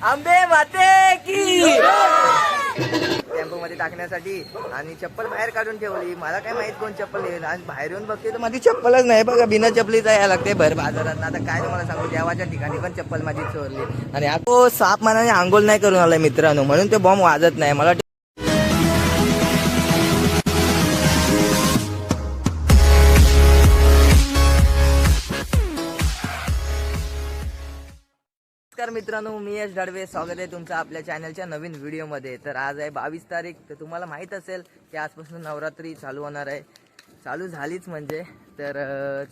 आंबे माते की! टेम्पो मध्ये टाकण्यासाठी आणि चप्पल बाहेर काढून ठेवली. मला काय माहीत कोण चप्पल येईल आणि बाहेर येऊन बघते तर माझी चप्पलच नाही बघा. बिना चप्पलीचा यायला लागते. भर बाजारात. आता काय तुम्हाला सांगू? देवाच्या ठिकाणी पण चप्पल माझी चोरली. आणि तो साप मनाने आंघोळ नाही करून आलाय मित्रांनो. म्हणून ते बॉम्ब वाजत नाही. मला नमस्कार मित्रांनो मी यश डडवे स्वागत आहे तुमचं आपल्या चॅनलच्या नवीन व्हिडिओमध्ये. तर आज आहे बावीस तारीख. तर तुम्हाला माहीत असेल की आजपासून नवरात्री चालू होणार आहे. चालू झालीच म्हणजे. तर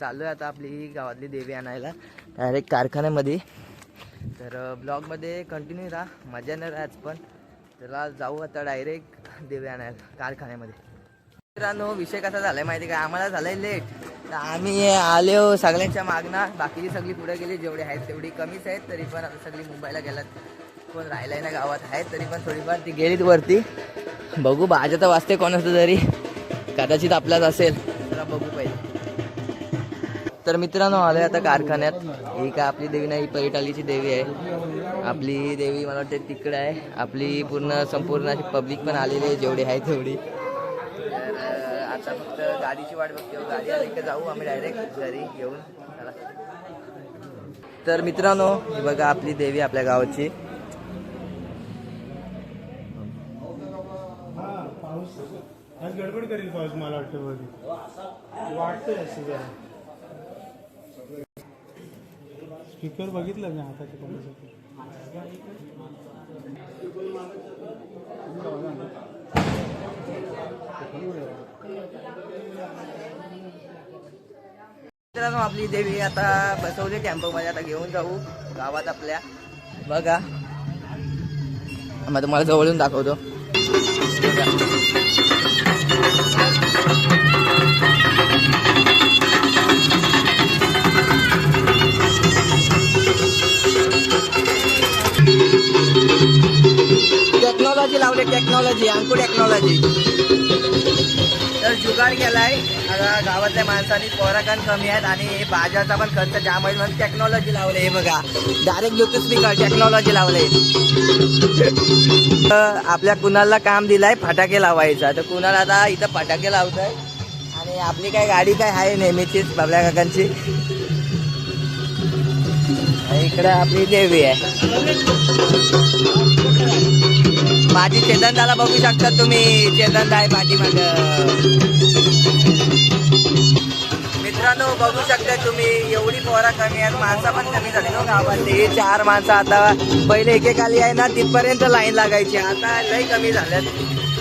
चालू आहे आता आपली ही गावातली देवी आणायला. डायरेक्ट कारखान्यामध्ये. तर ब्लॉगमध्ये कंटिन्यू राहा. मजा नाही राहाच पण. त्याला जाऊ आता डायरेक्ट देवी आणायला कारखान्यामध्ये. मित्रांनो विषय कसा झाला आहे माहिती का? आम्हाला झालाय लेट आम्ही आलो सगळ्यांच्या मागना. बाकीची सगळी पुढे गेली जेवढी आहेत तेवढी कमीच आहेत तरी पण आता सगळी मुंबईला गेलात कोण राहिलाय ना गावात आहेत तरी पण थोडीफार ती गेलीत वरती. बघू भाज्या तर वाचते कोण असतं तरी. कदाचित आपलाच असेल. जरा बघू पाहिजे तर मित्रांनो आलोय आता कारखान्यात. ही का आपली देवी नाही परिटालीची देवी आहे. आपली देवी मला वाटते तिकडे आहे. आपली पूर्ण संपूर्ण अशी पब्लिक पण आलेली आहे जेवढी आहे तेवढी. गाडीची वाट बघतो हो, गाडी आली का जाऊ आम्ही डायरेक्ट घरी घेऊन चला. तर मित्रांनो ही बघा आपली देवी आपल्या गावाची. आज गडबड करेल पाऊस मला वाटतं मध्ये वाटतंय असं जरा. स्पीकर बघितलं मी हाताच्या कोणासाठी मित्रांनो आपली देवी आता बसवली टेम्पो मध्ये आता घेऊन जाऊ गावात आपल्या. बघा. मग तुम्हाला जवळून दाखवतो. टेक्नॉलॉजी लावले टेक्नॉलॉजी अंकू टेक्नॉलॉजी तर जुगाड केलाय. आता गावातल्या माणसांनी पोराकान कमी आहेत आणि भाज्याचा पण खर्च जाम आहे म्हणून टेक्नॉलॉजी लावले हे बघा. डायरेक्ट ब्लूटूथ स्पीकर टेक्नॉलॉजी लावले. तर आपल्या कुणाला काम दिलाय? फटाके लावायचा. तर कुणाला आता इथं फटाके लावतोय. आणि आपली काय गाडी काय आहे नेहमीचीच बाबल्या काकांची? इकडे इकडं आपली देवी आहे. माझी चेतनदाला बघू शकता तुम्ही. चेतनदा आहे पाठीमाग मित्रांनो बघू शकता तुम्ही एवढी पोरा कमी आहेत. माणसं पण कमी झाली ना हो गावातली. चार माणसं आता पहिले एकेकाली आहे ना तिथपर्यंत लाईन लागायची. आता लय कमी झाल्यात.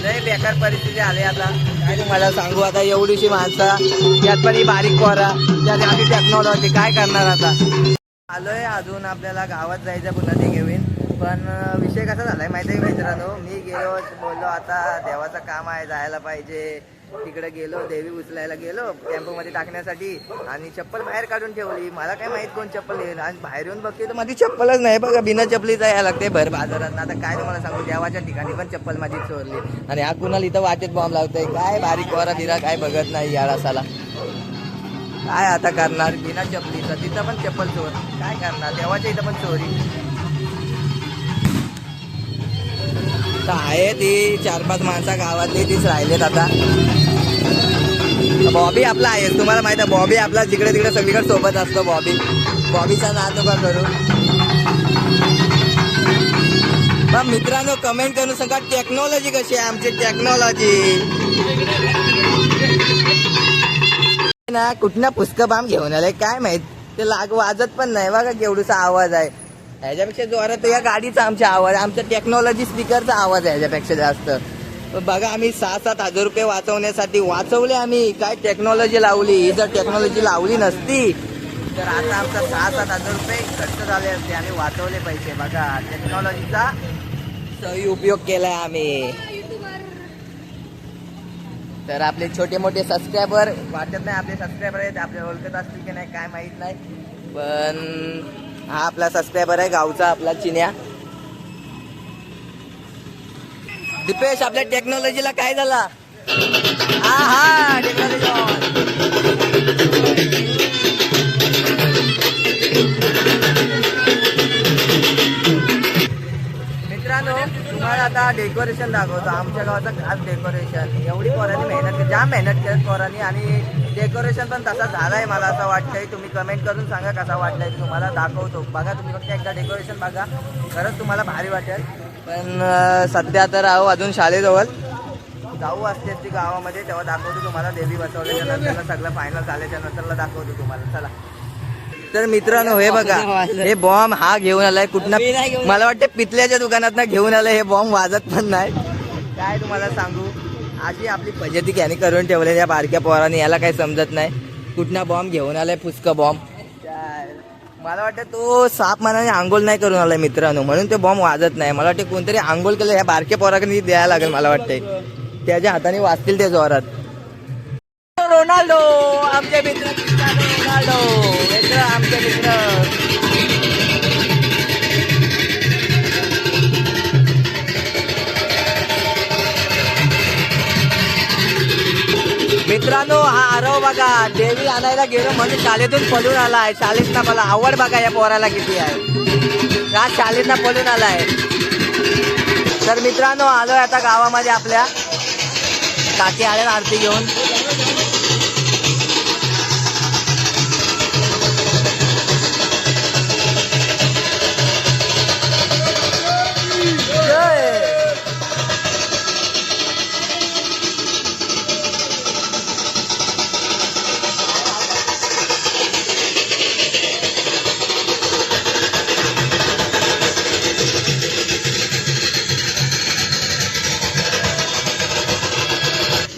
लय बेकार परिस्थिती आली आता. काय तुम्हाला सांगू आता एवढीशी माणसं. त्यात पण ही बारीक पोरा. त्यात आधी टेक्नॉलॉजी काय करणार आता? आलोय अजून आपल्याला गावात जायचं पुन्हा. पण विषय कसा झालाय माहिती आहे मित्रांनो? मी गेलो बोललो आता देवाचं काम आहे जायला पाहिजे. तिकडे गेलो देवी उचलायला गेलो टेम्पो मध्ये टाकण्यासाठी. आणि चप्पल बाहेर काढून ठेवली. मला काय माहीत कोण चप्पल येईल आणि बाहेर येऊन बघते तर माझी चप्पलच नाही बघा. बिना चप्पली जायला लागते. भर बाजारात आता काय तुम्हाला सांगू? देवाच्या ठिकाणी पण चप्पल माझी चोरली. आणि हा कुणाला इथं वाटेत बॉम्ब लावतोय काय बारीक वरा बिरा काय बघत नाही याळासाला काय आता करणार? बिना चपलीचं तिथं पण चप्पल चोर. काय करणार? देवाच्या इथं पण चोरी. तर आहे ती चार पाच माणसं गावातली तीच राहिलेत आता. बॉबी आपला आहे तुम्हाला माहिती आहे बॉबी आपला जिकडे तिकडे सगळीकडे सोबत असतो बॉबी. बॉबीचा नाद नका करू. पण मित्रांनो कमेंट करून सांगा टेक्नॉलॉजी कशी आहे आमची? टेक्नॉलॉजी ना कुठनं पुस्तक बाम घेऊन आलाय काय माहीत? ते लाग वाजत पण नाही बघा केवढूसा आवाज आहे. ह्याच्यापेक्षा जोरात तर या गाडीचा आमचा आवाज आमच्या टेक्नॉलॉजी स्पीकरचा आवाज आहे ह्याच्यापेक्षा जास्त. बघा आम्ही सहा सात हजार रुपये वाचवण्यासाठी वाचवले आम्ही. काय टेक्नॉलॉजी लावली? ही जर टेक्नॉलॉजी लावली नसती तर आता आमचा सहा सात हजार रुपये खर्च झाले असते. आम्ही वाचवले पैसे. बघा टेक्नॉलॉजीचा सही उपयोग केलाय आम्ही. तर आपले छोटे मोठे सबस्क्रायबर वाटत नाही आपले सबस्क्रायबर आहेत. आपल्या ओळखत असतील की नाही काय माहीत नाही. पण हा आपला सबस्क्रायबर आहे गावचा आपला चिन्या. दिपेश आपल्या टेक्नॉलॉजीला काय झाला? हा हा टेक्नॉलॉजी तुम्हाला आता डेकोरेशन दाखवतो. आमच्या गावाचं खास डेकोरेशन एवढी पोरांनी मेहनत केली. जाम मेहनत केली पोरांनी आणि डेकोरेशन पण तसा झालाय मला असं वाटतंय. तुम्ही कमेंट करून सांगा कसा वाटलाय तुम्हाला दाखवतो. बघा तुम्ही फक्त एकदा डेकोरेशन बघा. खरंच तुम्हाला भारी वाटेल. पण सध्या तर आहो अजून शाळेजवळ. जाऊ असते ती गावामध्ये तेव्हा दाखवतो तुम्हाला. देवी बसवल्याच्या नंतर सगळं फायनल झाल्याच्या नंतरला दाखवतो तुम्हाला. चला. तर मित्रांनो हे बघा हे बॉम्ब हा घेऊन आलाय कुठनं? मला वाटतं पितल्याच्या दुकानात घेऊन आलाय. हे बॉम्ब वाजत पण नाही. काय तुम्हाला सांगू? अशी आपली फजेती याने करून ठेवले या बारक्या पोराने याला काही समजत नाही. कुठला बॉम्ब घेऊन आलाय पुष्क बॉम्ब मला वाटतं तो साप मनाने आंघोळ नाही करून आलाय मित्रांनो म्हणून ते बॉम्ब वाजत नाही. मला वाटतं कोणतरी आंघोळ केलं ह्या बारक्या पोराकडे द्यायला लागेल मला वाटतंय. त्याच्या हाताने वाचतील ते जोरात. रोनाल्डो आमचे मित्र रोनाल्डो. मित्र आमचे मित्र. मित्रांनो हा आरव बघा देवी आणायला गेलो म्हणून शाळेतून पळून आलाय. शाळेत मला आवड बघा या पोराला किती आहे. हा शाळेत पळून आलाय. तर मित्रांनो आलोय आता गावामध्ये आपल्या. काकी आल्या आरती घेऊन.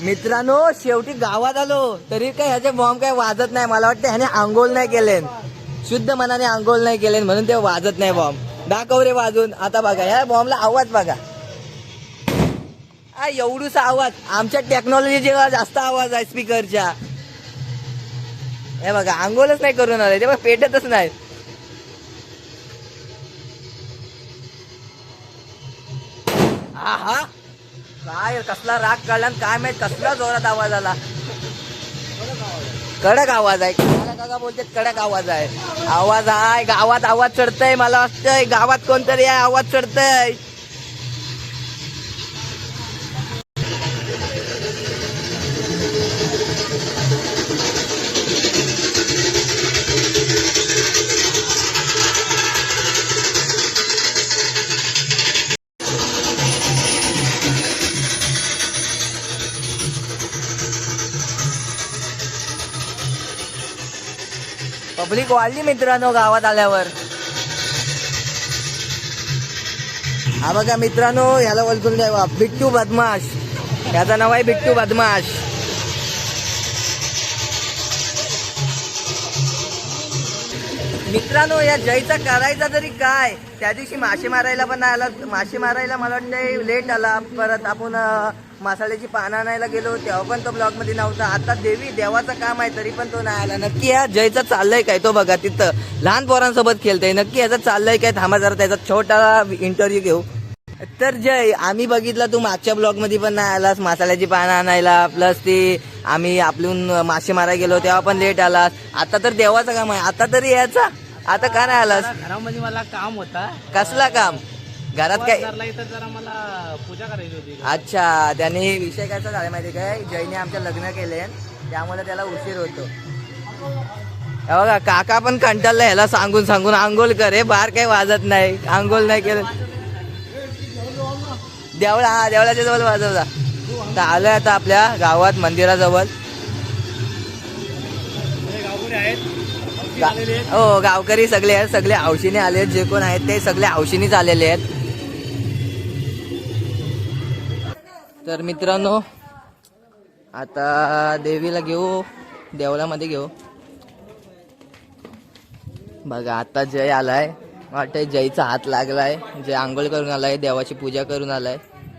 मित्रांनो शेवटी गावात आलो. तरी काय ह्याचे बॉम्ब काय वाजत नाही. मला वाटतं ह्याने आंघोळ नाही केले शुद्ध मनाने आंघोळ नाही केले म्हणून ते वाजत नाही बॉम्ब दाखव रे वाजून. आता बघा ह्या बॉम्बला आवाज बघा. हा एवढूसा आवाज. आमच्या टेक्नॉलॉजी जेव्हा जास्त आवाज आहे स्पीकरच्या हे बघा आंघोळच नाही करून आले. तेव्हा पेटतच नाही आहा. काय कसला राग काढला आणि काय माहीत कसला जोरात आवाज आला. कडक आवाज आहे. काका काका बोलते कडक आवाज आहे. आवाज आहे गावात आवाज चढतय मला वाटतंय गावात कोणतरी आहे आवाज चढतय. पब्लिक वाढली मित्रांनो गावात आल्यावर. हा बघा मित्रांनो ह्याला ओळखून द्यावा बिट्टू बदमाश. याचं नाव आहे बिट्टू बदमाश. मित्रांनो या जयचा करायचा तरी काय? त्या दिवशी मासे मारायला पण नाही आला. मासे मारायला मला वाटतं लेट आला. परत आपण मसाल्याची पानं आणायला गेलो. तेव्हा पण तो ब्लॉगमध्ये नव्हता. आता देवी देवाचं काम आहे तरी पण तो नाही आला. नक्की या जयचा चाललंय काय तो बघा तिथं. लहान पोरांसोबत खेळतोय. नक्की याचं चाललंय काय? थांबा जरा त्याचा छोटा इंटरव्ह्यू घेऊ. तर जय आम्ही बघितलं तू मागच्या ब्लॉगमध्ये पण नाही आलास मसाल्याची पानं आणायला प्लस ते आम्ही आपलून मासे मारायला गेलो तेव्हा पण लेट आलास. आता तर देवाचं काम आहे. आता तरी यायचा. आता का नाही आलास? घरामध्ये मला काम होता. कसला काम? घरात काय? जरा मला पूजा करायची होती. अच्छा त्याने विषय कसा झाला माहिती काय? जयने आमच्या लग्न केले त्यामुळे त्याला उशीर होतो. बघा काका पण कंटाळला ह्याला सांगून सांगून आंघोळ कर बाहेर काही वाजत नाही. आंघोळ नाही केलं. देवळा हा देवळाच्या जवळ वाजवला तर आलोय आता आपल्या गावात मंदिराजवळ. आहेत गा- हो गावकरी सगळे आहेत सगळे हौशीने आले आहेत जे कोण आहेत ते सगळे हौशीनेच आलेले आहेत. तर मित्रांनो आता देवीला घेऊ देवळामध्ये घेऊ. बघा आता जय आलाय. वाटतंय जयचा हात लागलाय जय आंघोळ करून आलाय देवाची पूजा करून आलाय.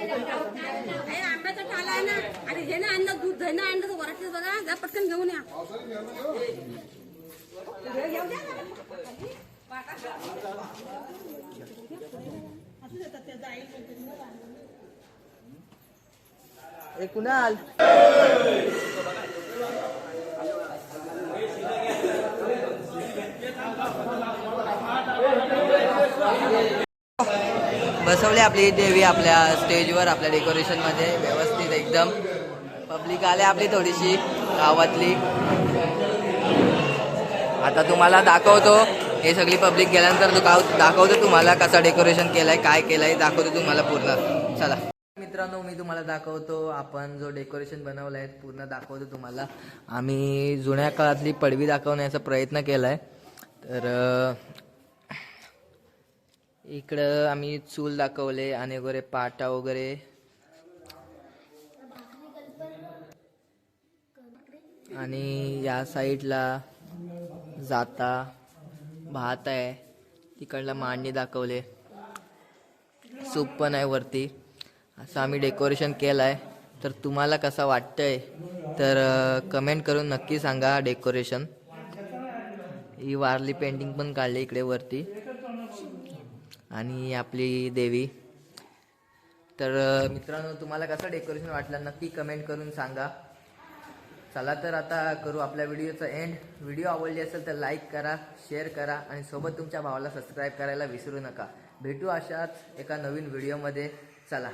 आंब्याचा ठाला आहे ना. आणि हे ना आणलं दूध दही आणलं तर वराठीच बघा. जा पटकन घेऊन या. हे कुणाल? बसवली आपली देवी आपल्या स्टेजवर आपल्या डेकोरेशनमध्ये व्यवस्थित एकदम. पब्लिक आले आपली थोडीशी गावातली. आता तुम्हाला दाखवतो हे सगळी पब्लिक गेल्यानंतर तो गाव दाखवतो तुम्हाला कसं डेकोरेशन केलंय काय केलंय दाखवतो तुम्हाला पूर्ण. चला. मित्रांनो मी तुम्हाला दाखवतो आपण जो डेकोरेशन बनवलंय पूर्ण दाखवतो तुम्हाला. आम्ही जुन्या काळातली पडवी दाखवण्याचा प्रयत्न केलाय. तर इकडं आम्ही चूल दाखवले आणि वगैरे पाटा वगैरे. आणि या साईडला जाता भात आहे. तिकडला मांडणी दाखवले. सूप पण आहे वरती. असं आम्ही डेकोरेशन केलं आहे तर तुम्हाला कसं वाटतंय तर कमेंट करून नक्की सांगा डेकोरेशन. ही वारली पेंटिंग पण काढली इकडे वरती. आणि आपली देवी. तर मित्रांनो तुम्हाला कसं डेकोरेशन वाटलं नक्की कमेंट करून सांगा. चला तर आता करू आपल्या व्हिडिओचा एंड व्हिडिओ आवडली असेल तर लाईक करा शेअर करा आणि सोबत तुमच्या भावाला सबस्क्राईब करायला विसरू नका. भेटू अशाच एका नवीन व्हिडिओमध्ये चला.